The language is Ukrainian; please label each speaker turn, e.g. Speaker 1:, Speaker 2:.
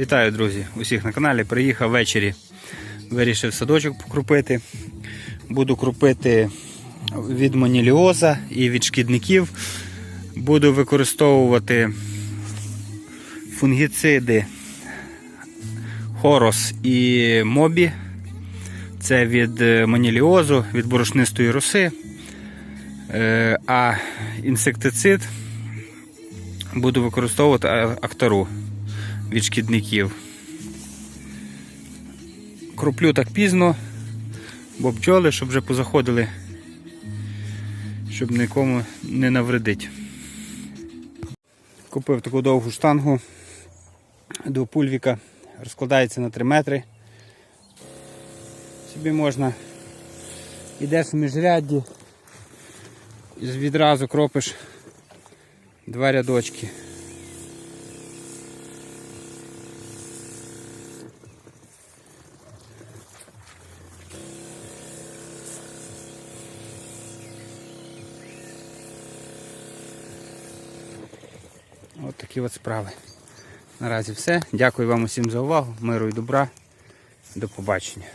Speaker 1: Вітаю, друзі! Усіх на каналі. Приїхав ввечері. Вирішив садочок покрупити. Буду крупити від моніліоза і від шкідників. Буду використовувати фунгіциди Хорос і Мобі. Це від е, моніліозу, від борошнистої роси. Е, А інсектицид буду використовувати а- актару від шкідників. Кроплю так пізно, бо бджоли, щоб вже позаходили, щоб нікому не навредить. Купив таку довгу штангу до пульвіка, розкладається на 3 метри. Собі можна йдеш в міжрядді і відразу кропиш два рядочки. От такі от справи. Наразі все. Дякую вам усім за увагу. Миру і добра. До побачення.